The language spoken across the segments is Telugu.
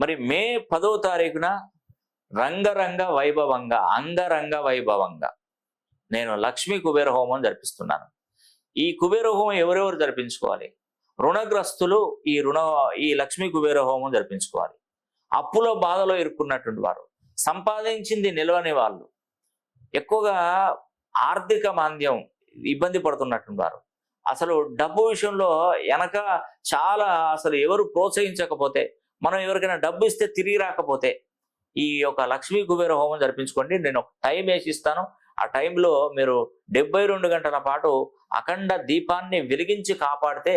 మరి మే పదో తారీఖున రంగరంగ వైభవంగా అంగరంగ వైభవంగా నేను లక్ష్మీ కుబేర హోమం జరిపిస్తున్నాను. ఈ కుబేర హోమం ఎవరెవరు జరిపించుకోవాలి? రుణగ్రస్తులు ఈ రుణ ఈ లక్ష్మీ కుబేర హోమం జరిపించుకోవాలి. అప్పులో బాధలో ఇరుక్కున్నటువంటి వారు సంపాదించింది నిలవని వాళ్ళు ఎక్కువగా ఆర్థిక మాంద్యం ఇబ్బంది పడుతున్నటువంటి వారు. అసలు డబ్బు విషయంలో వెనక చాలా అసలు ఎవరు ప్రోత్సహించకపోతే మనం ఎవరికైనా డబ్బు ఇస్తే తిరిగి రాకపోతే ఈ యొక్క లక్ష్మీ కుబేర హోమం జరిపించుకోండి. నేను ఒక టైం వేసి ఇస్తాను ఆ టైంలో మీరు డెబ్బై రెండు గంటల పాటు అఖండ దీపాన్ని వెలిగించి కాపాడితే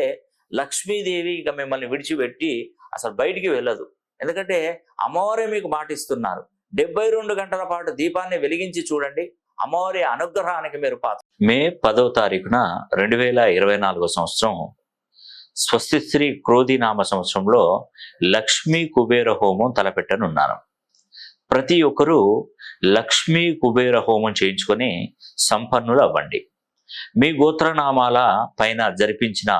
లక్ష్మీదేవి ఇక మిమ్మల్ని విడిచిపెట్టి అసలు బయటికి వెళ్ళదు. ఎందుకంటే అమ్మవారే మీకు మాటిస్తున్నారు డెబ్బై రెండు గంటల పాటు దీపాన్ని వెలిగించి చూడండి. అమ్మవారి అనుగ్రహానికి మీరు పాత్ర. మే పదో తారీఖున రెండు వేల ఇరవై నాలుగో సంవత్సరం స్వస్తి శ్రీ క్రోధి నామ సంవత్సరంలో లక్ష్మీ కుబేర హోమం తలపెట్టనున్నాను. ప్రతి ఒక్కరూ లక్ష్మీ కుబేర హోమం చేయించుకొని సంపన్నులు అవ్వండి మీ గోత్రనామాల పైన జరిపించిన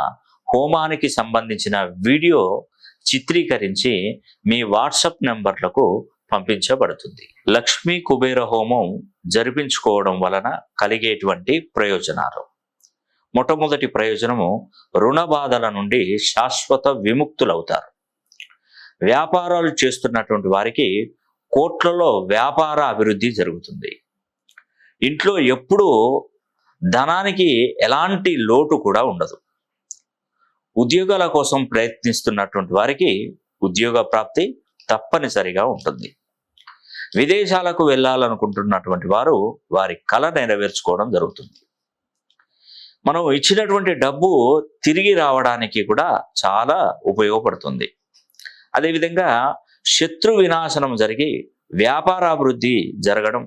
హోమానికి సంబంధించిన వీడియో చిత్రీకరించి మీ వాట్సప్ నెంబర్లకు పంపించబడుతుంది. లక్ష్మీ కుబేర హోమం జరిపించుకోవడం వలన కలిగేటువంటి ప్రయోజనాలు. మొట్టమొదటి ప్రయోజనము రుణ బాధల నుండి శాశ్వత విముక్తులవుతారు. వ్యాపారాలు చేస్తున్నటువంటి వారికి కోట్లలో వ్యాపార అభివృద్ధి జరుగుతుంది. ఇంట్లో ఎప్పుడూ ధనానికి ఎలాంటి లోటు కూడా ఉండదు. ఉద్యోగాల కోసం ప్రయత్నిస్తున్నటువంటి వారికి ఉద్యోగ ప్రాప్తి తప్పనిసరిగా ఉంటుంది. విదేశాలకు వెళ్ళాలనుకుంటున్నటువంటి వారు వారి కళ నెరవేర్చుకోవడం జరుగుతుంది. మనం ఇచ్చినటువంటి డబ్బు తిరిగి రావడానికి కూడా చాలా ఉపయోగపడుతుంది. అదేవిధంగా శత్రు వినాశనం జరిగి వ్యాపారాభివృద్ధి జరగడం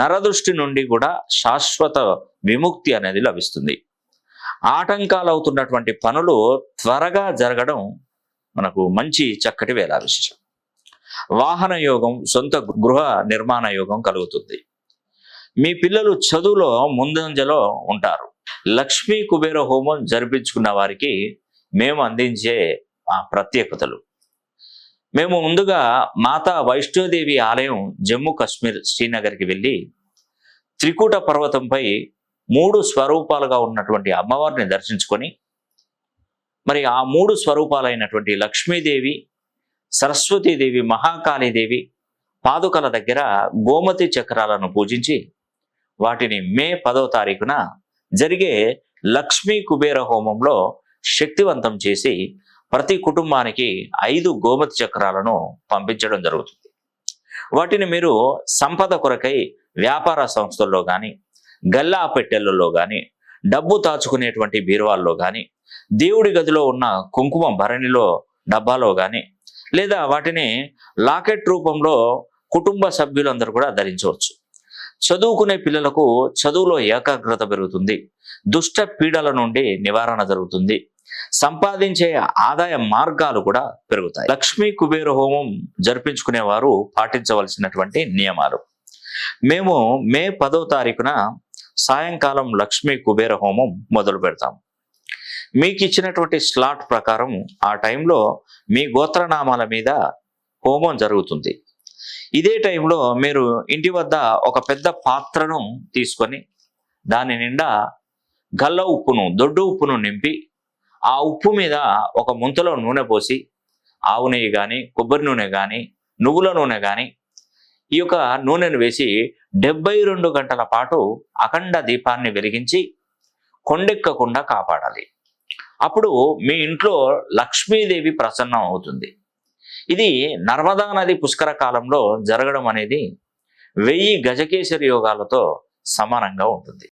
నరదృష్టి నుండి కూడా శాశ్వత విముక్తి అనేది లభిస్తుంది. ఆటంకాలు అవుతున్నటువంటి పనులు త్వరగా జరగడం మనకు మంచి చక్కటి వేళ విశేషం వాహన యోగం సొంత గృహ నిర్మాణ యోగం కలుగుతుంది. మీ పిల్లలు చదువులో ముందంజలో ఉంటారు. లక్ష్మీ కుబేర హోమం జరిపించుకున్న వారికి మేము అందించే ప్రత్యేకతలు. మేము ముందుగా మాతా వైష్ణోదేవి ఆలయం జమ్మూ కాశ్మీర్ శ్రీనగర్కి వెళ్ళి త్రికూట పర్వతంపై మూడు స్వరూపాలుగా ఉన్నటువంటి అమ్మవారిని దర్శించుకొని మరి ఆ మూడు స్వరూపాలైనటువంటి లక్ష్మీదేవి సరస్వతీదేవి మహాకాళీదేవి పాదుకల దగ్గర గోమతి చక్రాలను పూజించి వాటిని మే పదో తారీఖున జరిగే లక్ష్మీ కుబేర హోమంలో శక్తివంతం చేసి ప్రతి కుటుంబానికి ఐదు గోమతి చక్రాలను పంపించడం జరుగుతుంది. వాటిని మీరు సంపద కొరకై వ్యాపార సంస్థల్లో కానీ గల్లా పెట్టెలలో కానీ డబ్బు దాచుకునేటువంటి బీరువాల్లో కానీ దేవుడి గదిలో ఉన్న కుంకుమ భరణిలో డబ్బాలో కానీ లేదా వాటిని లాకెట్ రూపంలో కుటుంబ సభ్యులందరూ కూడా ధరించవచ్చు. చదువుకునే పిల్లలకు చదువులో ఏకాగ్రత పెరుగుతుంది. దుష్ట పీడల నుండి నివారణ జరుగుతుంది. సంపాదించే ఆదాయ మార్గాలు కూడా పెరుగుతాయి. లక్ష్మీ కుబేర హోమం జరిపించుకునే వారు పాటించవలసినటువంటి నియమాలు. మేము మే పదో తారీఖున సాయంకాలం లక్ష్మీ కుబేర హోమం మొదలు పెడతాం. మీకు ఇచ్చినటువంటి స్లాట్ ప్రకారం ఆ టైంలో మీ గోత్రనామాల మీద హోమం జరుగుతుంది. ఇదే టైంలో మీరు ఇంటి వద్ద ఒక పెద్ద పాత్రను తీసుకొని దాని నిండా గల్ల ఉప్పును దొడ్డు ఉప్పును నింపి ఆ ఉప్పు మీద ఒక ముంతలో నూనె పోసి ఆవు నెయ్యి కానీ కొబ్బరి నూనె కానీ నువ్వుల నూనె కానీ ఈ యొక్క నూనెను వేసి డెబ్బై రెండు గంటల పాటు అఖండ దీపాన్ని వెలిగించి కొండెక్కకుండా కాపాడాలి. అప్పుడు మీ ఇంట్లో లక్ష్మీదేవి ప్రసన్నం అవుతుంది. ఇది నర్మదా నది పుష్కర కాలంలో జరగడం అనేది వెయ్యి గజకేసరి యోగాలతో సమానంగా ఉంటుంది.